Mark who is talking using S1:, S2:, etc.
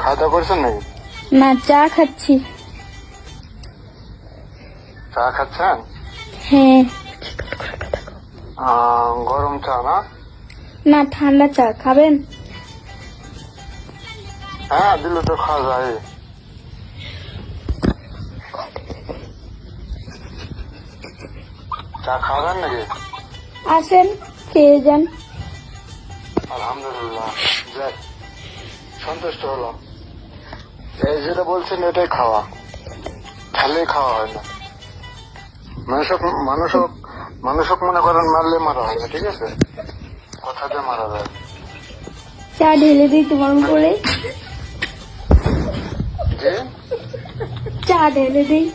S1: খাওয়া দাওয়া করছেন নাকি?
S2: না চা খাচ্ছি।
S1: চা খাচ্ছেন?
S2: হ্যাঁ।
S1: গরম চা না?
S2: না ঠান্ডা চা। খাবেন?
S1: হ্যাঁ দিলে তো খাওয়া যায়। চা খাবেন নাকি?
S2: আসেন খেয়ে যান।
S1: আলহামদুলিল্লাহ। যাক সন্তুষ্ট হলাম। এই যেটা বলছেন এটাই খাওয়া। খেলে খাওয়া হয় না। মানুষক মানুষক মানুষক মনে করেন মারলে মারা হয় না ঠিক আছে? কথাতে মারা যায়।
S2: চা ঢেলে দিই তোমার উপরে। চা ঢেলে দিই।